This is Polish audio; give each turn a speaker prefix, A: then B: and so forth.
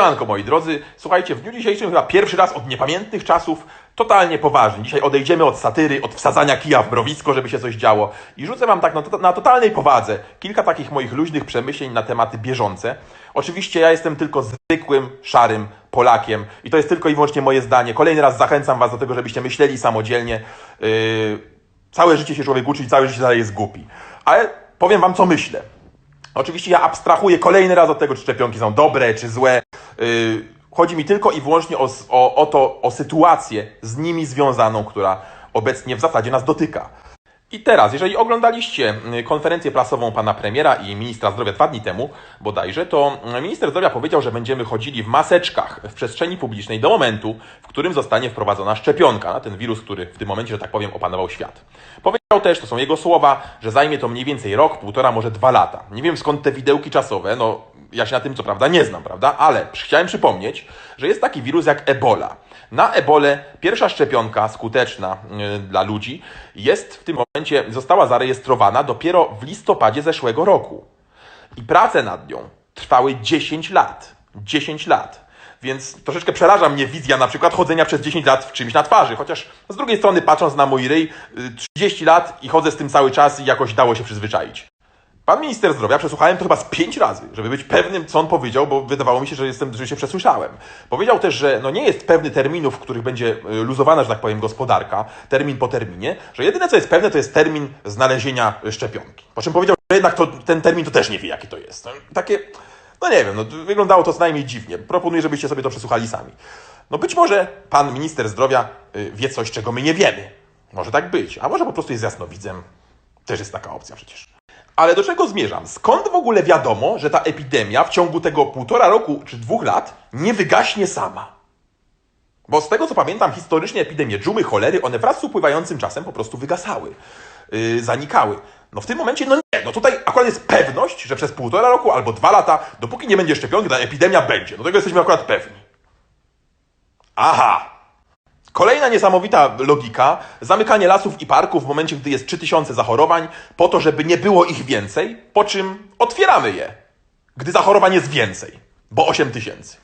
A: Siemanko, moi drodzy, słuchajcie, w dniu dzisiejszym chyba pierwszy raz od niepamiętnych czasów totalnie poważnie. Dzisiaj odejdziemy od satyry, od wsadzania kija w mrowisko, żeby się coś działo i rzucę wam tak na, na totalnej powadze kilka takich moich luźnych przemyśleń na tematy bieżące. Oczywiście ja jestem tylko zwykłym, szarym Polakiem i to jest tylko i wyłącznie moje zdanie. Kolejny raz zachęcam was do tego, żebyście myśleli samodzielnie. Yy, całe życie się człowiek uczy i całe życie dalej jest głupi. Ale powiem wam, co myślę. Oczywiście ja abstrahuję kolejny raz od tego, czy szczepionki są dobre, czy złe. Yy, chodzi mi tylko i wyłącznie o, o, o to, o sytuację z nimi związaną, która obecnie w zasadzie nas dotyka. I teraz, jeżeli oglądaliście y, konferencję prasową pana premiera i ministra zdrowia dwa dni temu bodajże, to y, minister zdrowia powiedział, że będziemy chodzili w maseczkach w przestrzeni publicznej do momentu, w którym zostanie wprowadzona szczepionka na ten wirus, który w tym momencie, że tak powiem, opanował świat. Powiedział też, to są jego słowa, że zajmie to mniej więcej rok, półtora, może dwa lata. Nie wiem skąd te widełki czasowe, no ja się na tym co prawda nie znam, prawda? Ale chciałem przypomnieć, że jest taki wirus jak Ebola. Na ebolę pierwsza szczepionka skuteczna yy, dla ludzi jest w tym momencie, została zarejestrowana dopiero w listopadzie zeszłego roku. I prace nad nią trwały 10 lat. 10 lat. Więc troszeczkę przeraża mnie wizja na przykład chodzenia przez 10 lat w czymś na twarzy. Chociaż z drugiej strony, patrząc na mój ryj, yy, 30 lat i chodzę z tym cały czas i jakoś dało się przyzwyczaić. Pan minister zdrowia, przesłuchałem to chyba z pięć razy, żeby być pewnym, co on powiedział, bo wydawało mi się, że, jestem, że się przesłyszałem. Powiedział też, że no nie jest pewny terminów, w których będzie y, luzowana, że tak powiem, gospodarka, termin po terminie, że jedyne, co jest pewne, to jest termin znalezienia szczepionki. Po czym powiedział, że jednak to, ten termin to też nie wie, jaki to jest. Takie, no nie wiem, no, wyglądało to co najmniej dziwnie. Proponuję, żebyście sobie to przesłuchali sami. No być może pan minister zdrowia y, wie coś, czego my nie wiemy. Może tak być, a może po prostu jest jasnowidzem. Też jest taka opcja przecież. Ale do czego zmierzam? Skąd w ogóle wiadomo, że ta epidemia w ciągu tego półtora roku czy dwóch lat nie wygaśnie sama? Bo z tego co pamiętam, historycznie epidemie dżumy, cholery, one wraz z upływającym czasem po prostu wygasały, yy, zanikały. No w tym momencie, no nie, no tutaj akurat jest pewność, że przez półtora roku albo dwa lata, dopóki nie będzie szczepionki, ta epidemia będzie. No tego jesteśmy akurat pewni. Aha! Kolejna niesamowita logika, zamykanie lasów i parków w momencie, gdy jest 3000 zachorowań, po to, żeby nie było ich więcej, po czym otwieramy je, gdy zachorowań jest więcej, bo 8000.